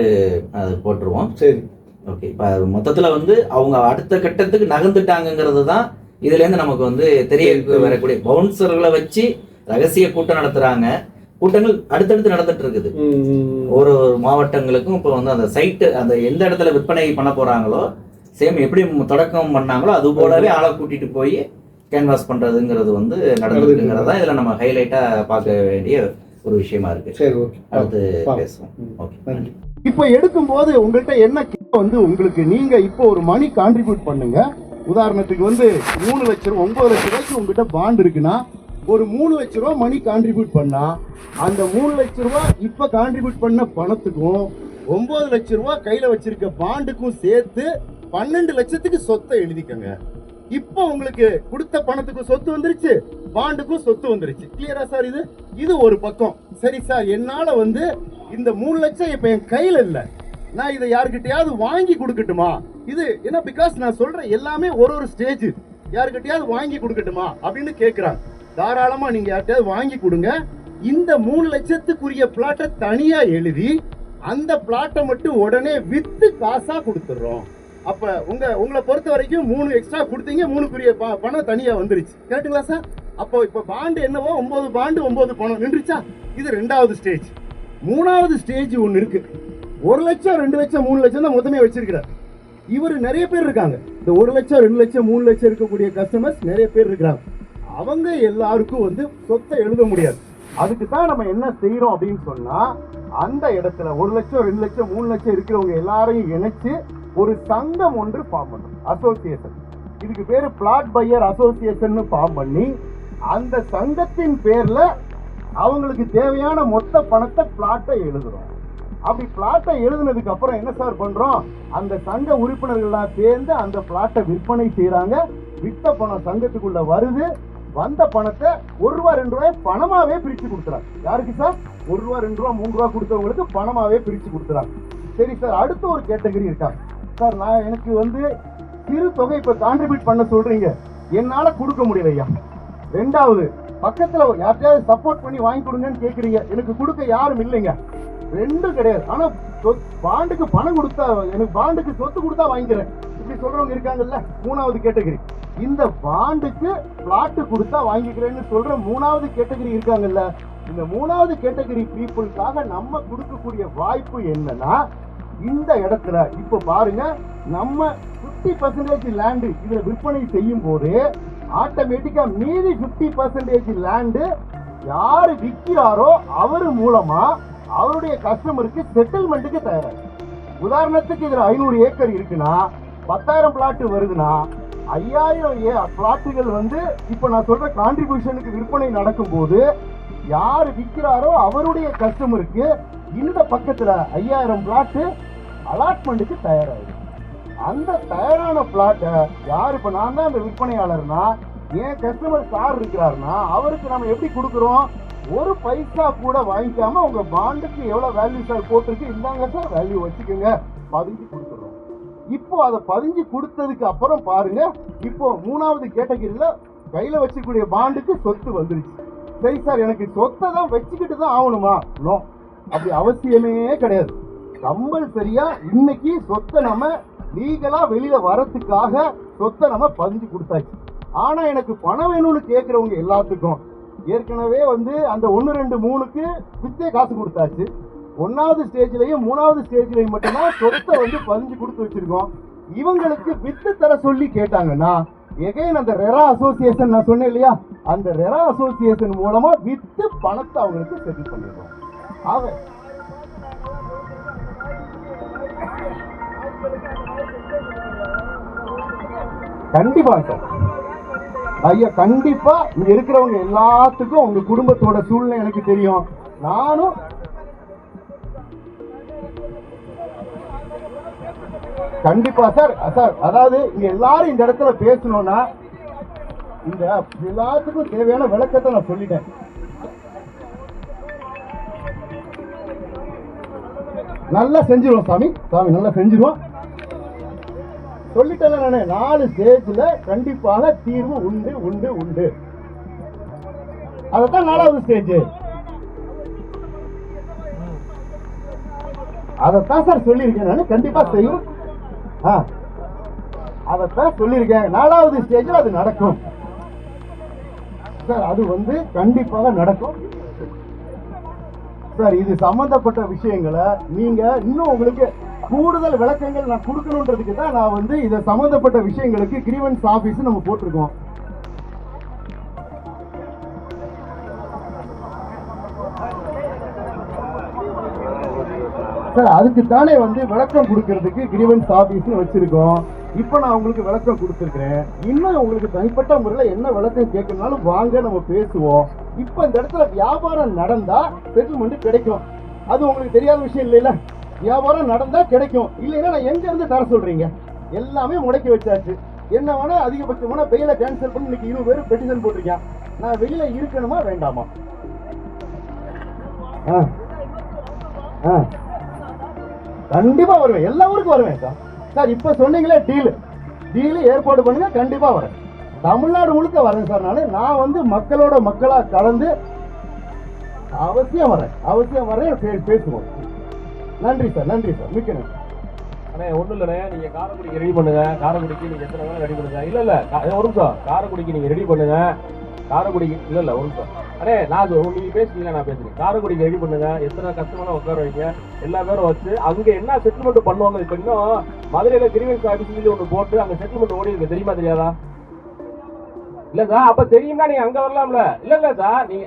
அது போட்டுருவோம். சரி. ஓகே இப்போ மொத்தத்துல வந்து அவங்க அடுத்த கட்டத்துக்கு நகர்ந்துட்டாங்கங்கிறது தான் இதுல இருந்து நமக்கு வந்து தெரிய வரக்கூடிய பவுன்சர்களை வச்சு ரகசிய கூட்டம் நடத்துறாங்க. கூட்டங்கள் அடுத்தடுத்து நடந்துட்டு இருக்குது. ஒரு ஒரு மாவட்டங்களுக்கும் இப்போ வந்து அந்த சைட்டு அந்த எந்த இடத்துல விற்பனை பண்ண போறாங்களோ சேம் எப்படி தொடக்கம் பண்ணாங்களோ அது போலவே ஆளை கூட்டிட்டு போய் கேன்வாஸ் பண்றதுங்கிறது வந்து நடந்திருக்குங்கிறது தான் இதுல நம்ம ஹைலைட்டா பார்க்க வேண்டிய ஒரு விஷயமா இருக்கு. சரி ஓகே. அடுத்து. பேசுவோம். ஓகே. நன்றி. இப்போ எடுக்கும்போது உங்கள்கிட்ட என்ன வந்து உங்களுக்கு நீங்க இப்போ ஒரு மணி கான்ட்ரிபியூட் பண்ணுங்க. உதாரணத்துக்கு வந்து மூணு லட்சம் ஒன்பது லட்சம் ரூபாய்க்கு உங்ககிட்ட பாண்ட் இருக்குன்னா ஒரு மூணு லட்ச ரூபா மணி கான்ட்ரிபியூட் பண்ணா அந்த மூணு லட்ச ரூபா இப்ப கான்ட்ரிபியூட் பண்ண பணத்துக்கும் ஒன்பது லட்ச ரூபா கையில வச்சிருக்க பாண்டுக்கும் சேர்த்து பன்னெண்டு லட்சத்துக்கு சொத்தை எழுதிக்கங்க. இப்போ உங்களுக்கு கொடுத்த பணத்துக்கு சொத்து வந்துருச்சு பாண்டுக்கும் சொத்து வந்துருச்சு. கிளியரா சார் இது? இது ஒரு பக்கம். சரி சார் என்னால வந்து இந்த மூணு லட்சம் இப்ப என் கையில இல்ல. நான் இதை யாருக்கிட்டையாவது வாங்கி கொடுக்கட்டுமா? இது ஏன்னா பிகாஸ் நான் சொல்றேன் எல்லாமே ஒரு ஒரு ஸ்டேஜ் யாருக்கிட்டையாவது வாங்கி கொடுக்கட்டுமா? அப்படின்னு கேக்குறாங்க. தாராளமா நீங்க யார்கிட்டயாவது வாங்கி கொடுங்க. இந்த மூணு லட்சத்துக்குரிய பிளாட்டை தனியா எழுதி அந்த பிளாட்டை மட்டும் உடனே வித்து காசா கொடுத்துடுறோம். அப்ப உங்க உங்களை பொறுத்த வரைக்கும் மூணு எக்ஸ்ட்ரா கொடுத்தீங்க மூணுக்குரிய ப- பணம் தனியா வந்துருச்சு. கரெக்டுங்களா சார் அப்போ இப்ப பாண்டு என்னவோ ஒன்பது பாண்டு ஒன்பது பணம். நின்றுச்சா? இது ரெண்டாவது ஸ்டேஜ் மூணாவது ஸ்டேஜ் ஒன்று இருக்கு. ஒரு லட்சம் ரெண்டு லட்சம் மூணு லட்சம் தான் மொத்தமே வச்சிருக்கிறார். இவர் நிறைய பேர் இருக்காங்க. இந்த ஒரு லட்சம் ரெண்டு லட்சம் மூணு லட்சம் இருக்கக்கூடிய கஸ்டமர்ஸ் நிறைய பேர் இருக்கிறாங்க. அவங்க எல்லாருக்கும் வந்து சொத்தை எழுத முடியாது. அதுக்கு தான் நம்ம என்ன செய்யறோம் அப்படின்னு சொன்னா அந்த இடத்துல ஒரு லட்சம் ரெண்டு லட்சம் மூணு லட்சம் இருக்கிறவங்க எல்லாரையும் இணைச்சு ஒரு சங்கம் ஒன்று ஃபார்ம் பண்ணும் அசோசியேஷன் இதுக்கு பேர் பிளாட் பையர் அசோசியேஷன் ஃபார்ம் பண்ணி அந்த சங்கத்தின் பேர்ல அவங்களுக்கு தேவையான மொத்த பணத்தை பிளாட்டை எழுதுறோம். அப்படி பிளாட்டை எழுதுனதுக்கு அப்புறம் என்ன சார் பண்றோம்? அந்த சங்க உறுப்பினர்கள்லாம் சேர்ந்து அந்த பிளாட்டை விற்பனை செய்யறாங்க வித்த பணம் சங்கத்துக்குள்ள வருது. வந்த பணத்தை ஒரு ரூபா ரெண்டு ரூபாய் பணமாவே பிரிச்சு கொடுத்துறாங்க யாருக்கு சார் ஒரு ரூபா ரெண்டு ரூபா மூணு ரூபா கொடுத்தவங்களுக்கு பணமாவே பிரிச்சு கொடுத்துறாங்க சரி சார் அடுத்த ஒரு கேட்டகரி இருக்காங்க சார் நான் எனக்கு வந்து சிறு தொகை இப்ப கான்ட்ரிபியூட் பண்ண சொல்றீங்க. என்னால கொடுக்க முடியல ஐயா. ரெண்டாவது பக்கத்துல யார்கிட்டயாவது சப்போர்ட் பண்ணி வாங்கி கொடுங்கன்னு கேக்குறீங்க. எனக்கு கொடுக்க யாரும் இல்லைங்க. ரெண்டும் கிடையாது. ஆனா சொத்- பாண்டுக்கு பணம் கொடுத்தா எனக்கு பாண்டுக்கு சொத்து கொடுத்தா வாங்கிக்கிறேன். இப்படி சொல்றவங்க இருக்காங்கல்ல? மூணாவது கேட்டகரி இந்த பாண்டுக்கு பிளாட் கொடுத்தா வாங்கிக்கிறேன்னு சொல்ற மூணாவது கேட்டகரி இருக்காங்கல்ல இந்த மூணாவது கேட்டகரி பீப்புளுக்காக நம்ம கொடுக்கக்கூடிய வாய்ப்பு என்னன்னா இந்த இடத்துல இப்ப பாருங்க நம்ம 50% பர்சன்டேஜ் லேண்டு இதுல விற்பனை செய்யும் போது ஆட்டோமேட்டிக்கா மீதி 50% பர்சன்டேஜ் லேண்டு யாரு விற்கிறாரோ அவர் மூலமா அவருடைய கஸ்டமருக்கு செட்டில்மெண்ட்டுக்கு தயாராகும் உதாரணத்துக்கு இதுல ஐநூறு ஏக்கர் இருக்குன்னா பத்தாயிரம் பிளாட் வருதுன்னா ஐயாயிரம் ஏ பிளாட்டுகள் வந்து இப்ப நான் சொல்ற கான்ட்ரிபியூஷனுக்கு விற்பனை நடக்கும்போது யார் விற்கிறாரோ அவருடைய கஸ்டமருக்கு இந்த பக்கத்துல ஐயாயிரம் பிளாட் அலாட்மெண்ட்டுக்கு தயாராகும் அந்த தயாரான பிளாட்டை யார் இப்போ நான் தான் அந்த விற்பனையாளர்னா என் கஸ்டமர் சார் இருக்கிறாருன்னா அவருக்கு நம்ம எப்படி கொடுக்குறோம்? ஒரு பைசா கூட வாங்கிக்காம உங்க பாண்டுக்கு எவ்வளோ வேல்யூ சார் போட்டிருக்கு இந்தாங்க சார் வேல்யூ வச்சுக்கோங்க. பதிஞ்சு கொடுத்துறோம் இப்போ அதை பதிஞ்சு கொடுத்ததுக்கு அப்புறம் பாருங்க இப்போ மூணாவது கேட்டகரியில கையில வச்சுக்கூடிய பாண்டுக்கு சொத்து வந்துருச்சு. சரி சார் எனக்கு சொத்தை தான் வச்சுக்கிட்டு தான் ஆகணுமா? நோ அப்படி அவசியமே கிடையாது. கம்பல்சரியா இன்னைக்கு சொத்தை நம்ம லீகலா வெளியில வரத்துக்காக சொத்தை நம்ம பதிஞ்சு கொடுத்தாச்சு. ஆனா எனக்கு பணம் வேணும்னு கேட்கறவங்க எல்லாத்துக்கும் ஏற்கனவே வந்து அந்த ஒன்று ரெண்டு மூணுக்கு வித்தே காசு கொடுத்தாச்சு. ஒன்னாவது ஸ்டேஜ்லயும் மூணாவது ஸ்டேஜ்லயும் மட்டும்தான் சொத்தை வந்து பதிஞ்சு கொடுத்து வச்சிருக்கோம். இவங்களுக்கு வித்து தர சொல்லி கேட்டாங்கன்னா எகைன் அந்த ரெரா அசோசியேஷன் நான் சொன்னேன் இல்லையா? அந்த ரெரா அசோசியேஷன் மூலமா வித்து பணத்தை அவங்களுக்கு செட்டில் பண்ணிடுவோம் ஆக கண்டிப்பா சார். ஐயா கண்டிப்பா இங்க இருக்கிறவங்க எல்லாத்துக்கும் உங்க குடும்பத்தோட சூழ்நிலை எனக்கு தெரியும். நானும் கண்டிப்பா சார் சார் அதாவது இங்க எல்லாரும் இந்த இடத்துல பேசணும்னா இந்த எல்லாத்துக்கும் தேவையான விளக்கத்தை நான் சொல்லிட்டேன். நல்லா செஞ்சிருவோம் சாமி. சாமி நல்லா செஞ்சிருவோம். சொல்லிட்டேன் நானு நாலு ஸ்டேஜில் கண்டிப்பாக தீர்வு உண்டு உண்டு உண்டு. அதத்தான் நாலாவது ஸ்டேஜ் அதைத்தான் சார் சொல்லியிருக்கேன் நான் கண்டிப்பாக செய்யும் அதைத்தான் சொல்லியிருக்கேன். நாலாவது ஸ்டேஜில் அது நடக்கும். சார் அது வந்து கண்டிப்பாக நடக்கும். சார் இது சம்பந்தப்பட்ட விஷயங்களை நீங்க இன்னும் உங்களுக்கு கூடுதல் விளக்கங்கள் நான் கொடுக்கணுன்றதுக்கு தான் நான் வந்து இதை சம்பந்தப்பட்ட விஷயங்களுக்கு கிரீவன்ஸ் ஆஃபீஸ் நம்ம போட்டிருக்கோம். சார் அதுக்கு தானே வந்து விளக்கம் கொடுக்கறதுக்கு கிரீவன்ஸ் ஆஃபீஸ்னு வச்சிருக்கோம். இப்போ நான் உங்களுக்கு விளக்கம் கொடுத்துருக்குறேன். இன்னும் உங்களுக்கு தனிப்பட்ட முறையில் என்ன விளக்கம் கேட்கணும்னாலும் வாங்க நம்ம பேசுவோம். இப்போ இந்த இடத்துல வியாபாரம் நடந்தா செட்டில்மெண்ட் கிடைக்கும். அது உங்களுக்கு தெரியாத விஷயம் இல்லைல்ல? வியாபாரம் நடந்தா கிடைக்கும். இல்லைன்னா நான் எங்க இருந்து தர சொல்றீங்க? எல்லாமே முடக்கி வச்சாச்சு. என்ன வேணா அதிகபட்சமான வெயில கேன்சல் பண்ணி இன்னைக்கு இருபது பேர் பெட்டிஷன் போட்டிருக்கேன். நான் வெயில இருக்கணுமா வேண்டாமா? ஆ. ஆ. கண்டிப்பாக வருவேன். எல்லா ஊருக்கும் வருவேன் சார். சார் இப்போ சொன்னீங்களே டீலு. டீலு ஏற்பாடு பண்ணுங்க கண்டிப்பாக வரேன். தமிழ்நாடு முழுக்க வரேன் சார் நான். நான் வந்து மக்களோட மக்களாக கலந்து அவசியம் வரேன். அவசியம் வரேன் பேசுவோம். நன்றி சார் நன்றி சார். மிக்க நன்றி. அண்ணே ஒன்றும் இல்லைண்ணே. நீங்கள் காரைக்குடிக்கு ரெடி பண்ணுங்கள் காரைக்குடிக்கு நீங்கள் எத்தனை வேலை ரெடி பண்ணுங்க. இல்லை இல்லை. ஒரு நிமிஷம். காரைக்குடிக்கு நீங்கள் ரெடி பண்ணுங்கள் காரைக்குடி இல்ல இல்ல ஒரு அரே அண்ணே நான் சொ- நீங்க பேசுறீங்க நான் பேசுறேன். காரைக்குடி ரெடி பண்ணுங்க. எத்தனை கஸ்டமரை உட்கார வைங்க. எல்லா பேரும் வச்சு அங்க என்ன செட்டில்மெண்ட் பண்ணுவாங்க இப்ப இன்னும்? மதுரையில கிரிவன்ஸ் ஆபீஸ் ஒன்று போட்டு அங்க செட்டில்மெண்ட் ஓடி இருக்கு. தெரியுமா தெரியாதா? இல்ல சார் அப்ப தெரியும்னா நீங்க அங்க வரலாம்ல. இல்ல இல்ல சார் நீங்க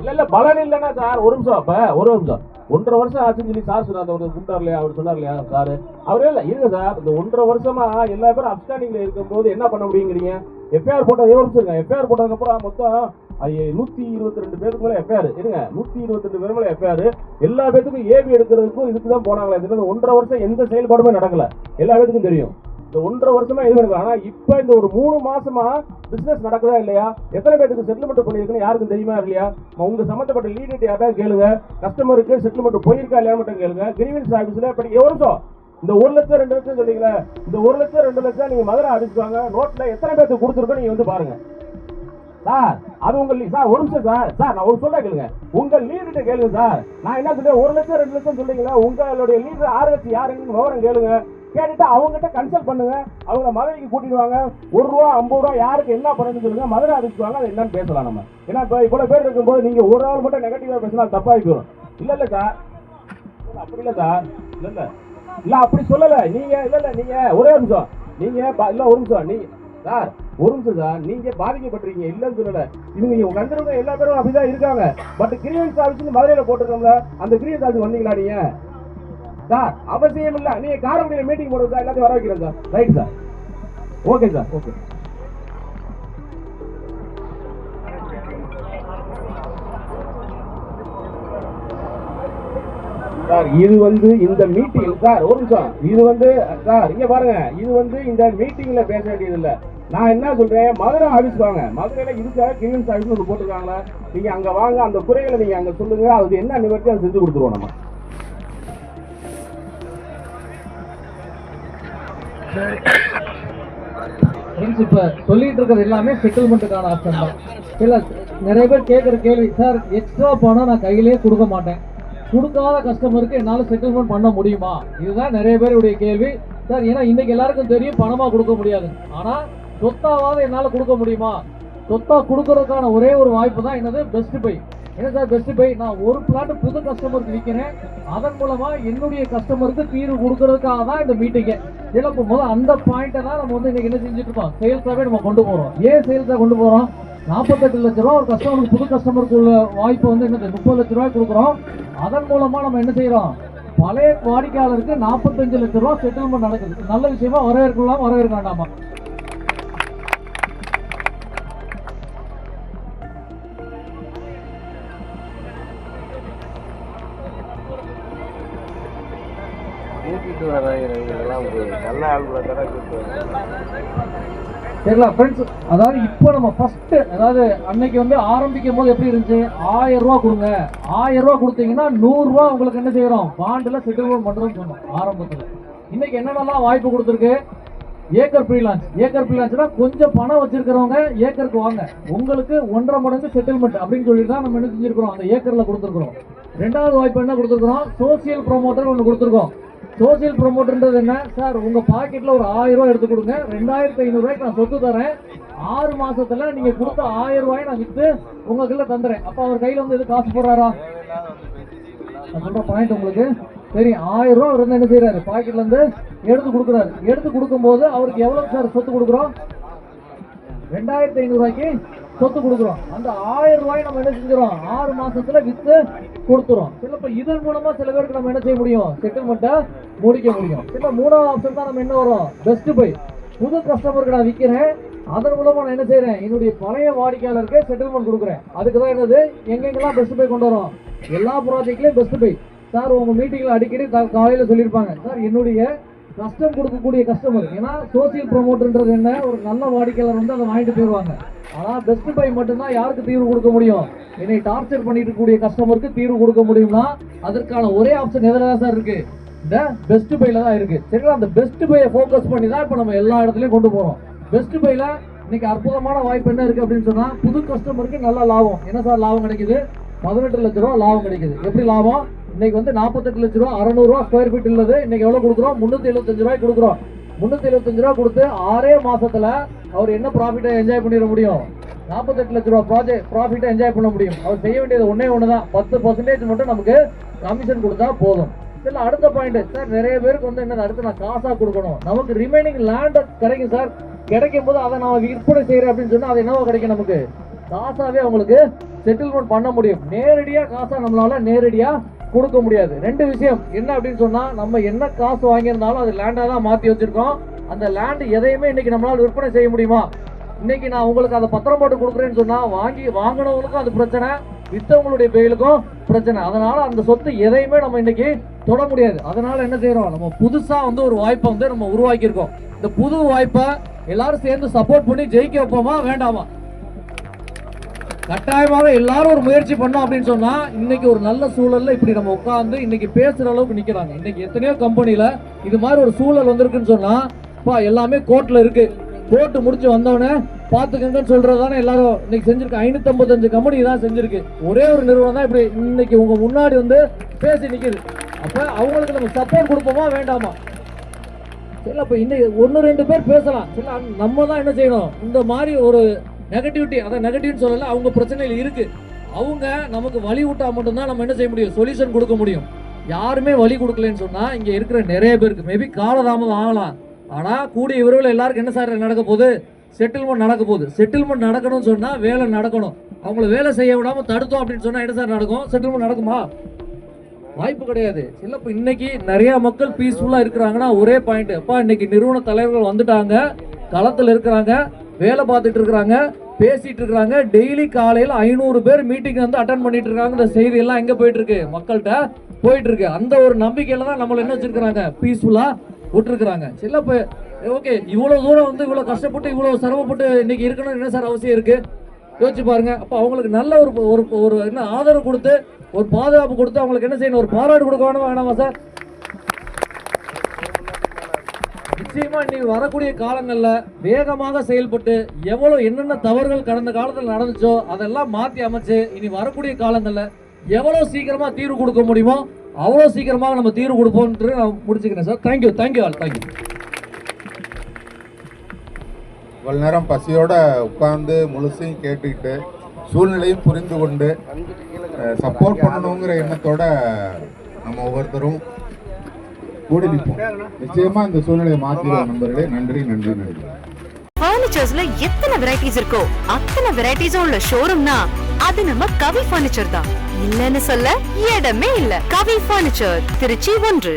இல்ல இல்ல பலன் இல்லைன்னா சார் ஒரு நிமிஷம் அப்ப ஒரு நிமிஷம். ஒன்றரை வருஷம் ஆச்சுன்னு சொல்லி சார் சொன்னார் அவர் கூப்பிட்டார் இல்லையா அவர் சொன்னார் இல்லையா சார்? அவரே இல்ல இருங்க சார் இந்த ஒன்றரை வருஷமா எல்லா பேரும் அப்டாண்டிங்ல இருக்கும்போது என்ன பண்ண முடியுங்கிறீங்க? எஃப்ஐஆர் போட்டது ஒரு நிமிஷம் எஃப்ஐஆர் போட்டதுக்கு அப்புறம் மொத்தம் ஐய, நூத்தி இருபத்தி ரெண்டு பேருக்கு மேலே எஃப்ஐஆர் இருங்க நூத்தி இருபத்தி ரெண்டு பேர் மேலே எஃப்ஐஆர் எல்லா பேத்துக்கும் ஏபி எடுக்கிறதுக்கும் இதுக்கு தான் போனாங்களே ஒன்றரை வருஷம் எந்த செயல்பாடுமே நடக்கல. எல்லா பேத்துக்கும் தெரியும். இந்த ஒன்றரை வருஷமா இது நடக்கல ஆனா இப்ப இந்த ஒரு மூணு மாசமா பிசினஸ் நடக்குதா இல்லையா? எத்தனை பேருக்கு செட்டில்மெண்ட் பண்ணிருக்குன்னு யாருக்கும் தெரியுமா இல்லையா? உங்க சம்பந்தப்பட்ட லீடர் யாராவது கேளுங்க. கஸ்டமருக்கு செட்டில்மெண்ட் போயிருக்கா இல்லையா மட்டும் கேளுங்க. கிரீவன்ஸ் ஆபீஸ்ல இப்ப ஒரு வருஷம் இந்த ஒரு லட்சம் ரெண்டு லட்சம் சொன்னீங்களே இந்த ஒரு லட்சம் ரெண்டு லட்சம் நீங்க மதுரை அடிச்சுவாங்க நோட்ல எத்தனை பேருக்கு கொடுத்துருக்கோம் நீங்க வந்து பாருங்க. சார் அது உங்க லீ- சார் ஒரு நிமிஷம் சார் சார் நான் ஒரு சொல்ல கேளுங்க. உங்க லீடர்கிட்ட கேளுங்க சார். நான் என்ன சொல்றேன்? ஒரு லட்சம் ரெண்டு லட்சம் சொல்றீங்களா? உங்களுடைய லீடர் ஆறு லட்சம் யாருன்னு விவரம் கேளுங்க. கேட்டுட்டு அவங்ககிட்ட கன்சல்ட் பண்ணுங்க. அவங்க மதுரைக்கு கூட்டிடுவாங்க ஒரு ரூபா ஐம்பது ரூபா யாருக்கு என்ன பண்ணுன்னு சொல்லுங்க. மதுரை அடிச்சுவாங்க அது என்னன்னு பேசலாம் நம்ம. ஏன்னா இப்போ இவ்வளவு பேர் இருக்கும்போது நீங்க ஒரு ஆள் மட்டும் நெகட்டிவா பேசினா தப்பாக தப்பாகி போயிடும். இல்ல இல்ல சார். அப்படி இல்ல சார். இல்ல இல்ல. இல்ல அப்படி சொல்லல. நீங்க இல்ல இல்ல நீங்க ஒரே நிமிஷம். நீங்க பா- இல்ல ஒரு நிமிஷம். நீங்க சார் ஒரு நிமிஷம் சார். நீங்க பாதிக்கப்பட்டிருக்கீங்க. இல்லன்னு சொல்லல. இவங்க இவங்க எல்லா பேரும் அப்படிதான் இருக்காங்க. பட் கிரியன்ஸ் ஆஃபீஸ் மதுரையில போட்டிருக்கோம்ல. அந்த கிரியன்ஸ் ஆஃபீஸ் வந்தீங்களா நீங்க? சார் அவசியம் இல்ல நீங்க காரைக்குடியில மீட்டிங் போடுங்க சார் எல்லாத்தையும் வர வைக்கிறேன் sir. Right sir okay sir okay sir இது வந்து இந்த மீட்டிங் சார் ஒரு நிமிஷம். இது வந்து சார் இங்க பாருங்க. இது வந்து இந்த மீட்டிங்ல பேச வேண்டியது இல்ல நான் என்ன சொல்றேன்? மதுரை ஆபீஸ் வாங்க. மதுரையில இதுக்காக கிரீவன்ஸ் ஆபீஸ் ஒன்று போட்டிருக்காங்களா. நீங்க அங்க வாங்க அந்த குறைகளை நீங்க அங்க சொல்லுங்க. அதுக்கு என்ன நிவர்த்தி அதை செஞ்சு கொடுத்துருவோம் நம்ம. ஃப்ரெண்ட்ஸ் இப்போ சொல்லிட்டு இருக்கிறது எல்லாமே செட்டில்மெண்ட்டுக்கான ஆப்ஷன் தான். இல்லை நிறைய பேர் கேட்குற கேள்வி சார் எக்ஸ்ட்ரா பணம் நான் கையிலேயே கொடுக்க மாட்டேன். கொடுக்காத கஸ்டமருக்கு என்னால் செட்டில்மெண்ட் பண்ண முடியுமா? இதுதான் நிறைய பேருடைய கேள்வி. சார் ஏன்னா இன்னைக்கு எல்லாருக்கும் தெரியும் பணமாக கொடுக்க முடியாது. ஆனால் சொத்தாவாவது என்னால் கொடுக்க முடியுமா? சொத்தா கொடுக்கறதுக்கான ஒரே ஒரு வாய்ப்பு தான் என்னது? பெஸ்ட் பை என்ன சார் பெஸ்ட் பை நான் ஒரு பிளாட் புது கஸ்டமருக்கு விற்கிறேன் அதன் மூலமா என்னுடைய கஸ்டமருக்கு தீர்வு கொடுக்கறதுக்காக தான் இந்த மீட்டிங்கு இதில் போகும்போது அந்த பாயிண்ட்டை தான் நம்ம வந்து இன்னைக்கு என்ன செஞ்சுட்டு இருக்கோம்? சேல்ஸாகவே நம்ம கொண்டு போகிறோம் ஏன் சேல்ஸாக கொண்டு போகிறோம் நாற்பத்தெட்டு லட்ச ரூபா ஒரு கஸ்டமருக்கு புது கஸ்டமருக்கு உள்ள வாய்ப்பு வந்து என்னது? முப்பது லட்ச ரூபாய் கொடுக்குறோம். அதன் மூலமா நம்ம என்ன செய்யறோம்? பழைய வாடிக்கையாளருக்கு நாற்பத்தஞ்சு லட்ச ரூபா செட்டில்மெண்ட் நடக்குது. நல்ல விஷயமா வரவேற்கலாம் வரவேற்க வேண்டாமா? நல்ல ஆளுங்களை தானே சரிங்களா ஃப்ரெண்ட்ஸ் அதாவது இப்போ நம்ம ஃபஸ்ட்டு அதாவது அன்னைக்கு வந்து ஆரம்பிக்கும் போது எப்படி இருந்துச்சு? ஆயிரம் ரூபா கொடுங்க. ஆயிரம் ரூபா கொடுத்தீங்கன்னா நூறுரூவா உங்களுக்கு என்ன செய்யறோம்? பாண்டில் செட்டில்மெண்ட் பண்ணுறோம்னு சொன்னோம் ஆரம்பத்தில். இன்னைக்கு என்னென்னலாம் வாய்ப்பு கொடுத்துருக்கு? ஏக்கர் ஃப்ரீலான்ஸ் ஏக்கர் ஃப்ரீலான்ஸ்னா கொஞ்சம் பணம் வச்சிருக்கிறவங்க ஏக்கருக்கு வாங்க. உங்களுக்கு ஒன்றரை மடங்கு செட்டில்மெண்ட் அப்படின்னு சொல்லி தான் நம்ம என்ன செஞ்சிருக்கிறோம்? அந்த ஏக்கரில் கொடுத்துருக்குறோம். ரெண்டாவது வாய்ப்பு என்ன கொடுத்துருக்குறோம்? சோசியல் ப்ரொமோட்டர் ஒன்று கொடுத்துருக்கோம். சோசியல் ப்ரொமோட்டர்ன்றது என்ன? சார் உங்க பாக்கெட்ல ஒரு ஆயிரம் ரூபாய் எடுத்து கொடுங்க. ரெண்டாயிரத்தி ஐநூறு ரூபாய்க்கு நான் சொத்து தரேன். ஆறு மாசத்துல நீங்க கொடுத்த ஆயிரம் ரூபாய் நான் வித்து உங்ககிட்ட தந்துறேன். அப்ப அவர் கையில வந்து எது காசு போடுறாரா? சொல்ற பாயிண்ட் உங்களுக்கு. சரி ஆயிரம் ரூபாய் அவர் வந்து என்ன செய்யறாரு பாக்கெட்ல இருந்து எடுத்து கொடுக்குறாரு. எடுத்து கொடுக்கும்போது அவருக்கு எவ்வளவு சார் சொத்து கொடுக்குறோம்? ரெண்டாயிரத்தி ஐநூறு ரூபாய்க்கு சொத்து கொடுக்குறோம். அந்த ஆயிரம் ரூபாய் நம்ம என்ன செஞ்சிடும் ஆறு மாசத்துல வித்து கொடுத்துரும் சில இதன் மூலமா சில பேருக்கு நம்ம என்ன செய்ய முடியும்? செட்டில்மெண்ட்டை முடிக்க முடியும். சில மூணாவது ஆப்ஷன் தான் நம்ம என்ன வரும்? பெஸ்ட் பை புது கஸ்டமருக்கு நான் விற்கிறேன் அதன் மூலமா நான் என்ன செய்யறேன் என்னுடைய பழைய வாடிக்கையாளருக்கு செட்டில்மெண்ட் கொடுக்குறேன். அதுக்கு தான் என்னது? எங்கெங்கெல்லாம் பெஸ்ட் பை கொண்டு வரோம்? எல்லா ப்ராஜெக்ட்லயும் பெஸ்ட் பை சார் உங்க மீட்டிங்ல அடிக்கடி காலையில சொல்லியிருப்பாங்க சார் என்னுடைய கஷ்டம் கொடுக்கக்கூடிய கஸ்டமர் ஏன்னா சோசியல் ப்ரொமோட்டர்ன்றது என்ன? ஒரு நல்ல வாடிக்கையாளர் வந்து அதை வாங்கிட்டு போயிடுவாங்க. ஆனால் பெஸ்ட் பை மட்டும்தான் யாருக்கு தீர்வு கொடுக்க முடியும்? என்னை டார்ச்சர் பண்ணிட்டு இருக்கக்கூடிய கஸ்டமருக்கு தீர்வு கொடுக்க முடியும்னா அதற்கான ஒரே ஆப்ஷன் எதில் தான் சார் இருக்கு? இந்த பெஸ்ட் பைல தான் இருக்கு. சரிங்களா? அந்த பெஸ்ட் பையை ஃபோக்கஸ் பண்ணி தான் இப்போ நம்ம எல்லா இடத்துலையும் கொண்டு போகிறோம் பெஸ்ட் பையில இன்னைக்கு அற்புதமான வாய்ப்பு என்ன இருக்கு அப்படின்னு சொன்னா புது கஸ்டமருக்கு நல்ல லாபம். என்ன சார் லாபம் கிடைக்குது? பதினெட்டு லட்ச ரூபா லாபம் கிடைக்குது. எப்படி லாபம்? இன்னைக்கு வந்து நாற்பத்தெட்டு லட்ச ரூபா அறநூறுவா ஸ்கொயர் ஃபீட் உள்ளது. இன்னைக்கு எவ்வளோ கொடுக்குறோம்? முந்நூற்றி எழுபத்தஞ்சு ரூபாய் கொடுக்குறோம். முந்நூற்றி எழுபத்தஞ்சு ரூபா கொடுத்து ஆறே மாசத்துல அவர் என்ன ப்ராஃபிட்டை என்ஜாய் பண்ணிட முடியும்? நாற்பத்தெட்டு லட்ச ரூபா ப்ராஜெக்ட் ப்ராஃபிட்டை என்ஜாய் பண்ண முடியும். அவர் செய்ய வேண்டியது ஒன்றே ஒன்று தான் பத்து பர்சன்டேஜ் மட்டும் நமக்கு கமிஷன் கொடுத்தா போதும். இல்ல அடுத்த பாயிண்ட் சார் நிறைய பேருக்கு வந்து என்ன அடுத்து நான் காசாக கொடுக்கணும். நமக்கு ரிமைனிங் லேண்ட் கிடைக்கும் சார். கிடைக்கும் போது அதை நான் விற்பனை செய்கிறேன் அப்படின்னு சொன்னால் அது என்னவோ கிடைக்கும் நமக்கு? காசாகவே அவங்களுக்கு செட்டில்மெண்ட் பண்ண முடியும். நேரடியாக காசாக நம்மளால நேரடியாக கொடுக்க முடியாது. ரெண்டு விஷயம். என்ன அப்படின்னு சொன்னா நம்ம என்ன காசு வாங்கியிருந்தாலும் அது லேண்டா தான் மாத்தி வச்சிருக்கோம். அந்த லேண்ட் எதையுமே இன்னைக்கு நம்மளால விற்பனை செய்ய முடியுமா? இன்னைக்கு நான் உங்களுக்கு அதை பத்திரம் போட்டு கொடுக்குறேன்னு சொன்னா வாங்கி வாங்கினவங்களுக்கும் அது பிரச்சனை வித்தவங்களுடைய பெயிலுக்கும் பிரச்சனை. அதனால அந்த சொத்து எதையுமே நம்ம இன்னைக்கு தொட முடியாது. அதனால என்ன செய்யறோம் நம்ம புதுசா வந்து ஒரு வாய்ப்பை வந்து நம்ம உருவாக்கியிருக்கோம். இந்த புது வாய்ப்பை எல்லாரும் சேர்ந்து சப்போர்ட் பண்ணி ஜெயிக்க வைப்போமா? வேண்டாமா? கட்டாயமாக எல்லாரும் ஒரு முயற்சி பண்ணோம் அப்படின்னு சொன்னா இன்னைக்கு ஒரு நல்ல சூழல்ல இப்படி நம்ம உட்காந்து இன்னைக்கு பேசுற அளவுக்கு நிக்கிறாங்க. இன்னைக்கு எத்தனையோ கம்பெனில இது மாதிரி ஒரு சூழல் வந்திருக்குன்னு சொன்னா பா எல்லாமே கோர்ட்ல இருக்கு. கோர்ட்டு முடிச்சு வந்தவொடனே பாத்துக்கங்கன்னு சொல்றதானே எல்லாரும் இன்னைக்கு செஞ்சிருக்கு. ஐநூத்தி கம்பெனி தான் செஞ்சிருக்கு. ஒரே ஒரு நிறுவனம் தான் இப்படி இன்னைக்கு உங்க முன்னாடி வந்து பேசி நிக்குது. அப்ப அவங்களுக்கு நம்ம சப்போர்ட் கொடுப்போமா வேண்டாமா? சரி அப்ப இன்னைக்கு ஒன்று ரெண்டு பேர் பேசலாம். சரி நம்ம தான் என்ன செய்யணும்? இந்த மாதிரி ஒரு நெகட்டிவிட்டி அதான் நெகட்டிவ்னு சொல்லல அவங்க பிரச்சனையில் இருக்கு. அவங்க நமக்கு வழி விட்டா மட்டும்தான் நம்ம என்ன செய்ய முடியும்? சொல்யூஷன் கொடுக்க முடியும். யாருமே வழி கொடுக்கலன்னு சொன்னா இங்க இருக்கிற நிறைய பேருக்கு மேபி காலதாமதம் ஆகலாம். ஆனா கூடிய விரைவில் எல்லாருக்கும் என்ன சார் நடக்க போகுது? செட்டில்மெண்ட் நடக்க போகுது. செட்டில்மெண்ட் நடக்கணும்னு சொன்னா வேலை நடக்கணும். அவங்கள வேலை செய்ய விடாம தடுத்தோம் அப்படின்னு சொன்னா என்ன சார் நடக்கும்? செட்டில்மெண்ட் நடக்குமா? வாய்ப்பு கிடையாது. இல்ல இப்ப இன்னைக்கு நிறைய மக்கள் பீஸ்ஃபுல்லா இருக்கிறாங்கன்னா ஒரே பாயிண்ட் அப்பா இன்னைக்கு நிறுவன தலைவர்கள் வந்துட்டாங்க. களத்தில் இருக்கிறாங்க வேலை பார்த்துட்டு இருக்கிறாங்க பேசிட்டு இருக்கிறாங்க. டெய்லி காலையில் ஐநூறு பேர் மீட்டிங் வந்து அட்டன் பண்ணிட்டு இருக்காங்க. இந்த செய்தி எல்லாம் எங்க போயிட்டு இருக்கு? மக்கள்கிட்ட போயிட்டு இருக்கு. அந்த ஒரு நம்பிக்கையில தான் நம்மள என்ன வச்சிருக்கிறாங்க? பீஸ்ஃபுல்லா விட்டுருக்குறாங்க. சரி இப்ப ஓகே இவ்வளவு தூரம் வந்து இவ்வளவு கஷ்டப்பட்டு இவ்வளவு சிரமப்பட்டு இன்னைக்கு இருக்கணும் என்ன சார் அவசியம் இருக்கு? யோசிச்சு பாருங்க. அப்போ அவங்களுக்கு நல்ல ஒரு ஒரு ஒரு என்ன ஆதரவு கொடுத்து ஒரு பாதுகாப்பு கொடுத்து அவங்களுக்கு என்ன செய்யணும்? ஒரு பாராட்டு கொடுக்க வேணுமா வேணாமா சார்? நிச்சயமா நீ வரக்கூடிய காலங்கள்ல வேகமாக செயல்பட்டு எவ்வளவு என்னென்ன தவறுகள் கடந்த காலத்துல நடந்துச்சோ அதெல்லாம் மாத்தி அமைச்சு இனி வரக்கூடிய காலங்கள்ல எவ்வளவு சீக்கிரமா தீர்வு கொடுக்க முடியுமோ அவ்வளவு சீக்கிரமாக நம்ம தீர்வு கொடுப்போம் நான் முடிச்சுக்கிறேன் sir. Thank you thank you all thank you இவ்வளவு நேரம் பசியோட உட்கார்ந்து முழுசையும் கேட்டுக்கிட்டு சூழ்நிலையும் புரிந்து கொண்டு சப்போர்ட் பண்ணணுங்கிற எண்ணத்தோட நம்ம ஒவ்வொருத்தரும் கூடி நிற்போம். நிச்சயமா இந்த சூழ்நிலையை மாற்றிடுவோம் நண்பர்களே. நன்றி நன்றி நன்றி. ஃபர்னிச்சர்ஸ்ல எத்தனை வெரைட்டிஸ் இருக்கோ அத்தனை வெரைட்டிஸும் உள்ள ஷோரூம்னா அது நம்ம கவி ஃபர்னிச்சர் தான். இல்லன்னு சொல்ல இடமே இல்ல. கவி ஃபர்னிச்சர் திருச்சி ஒன்று.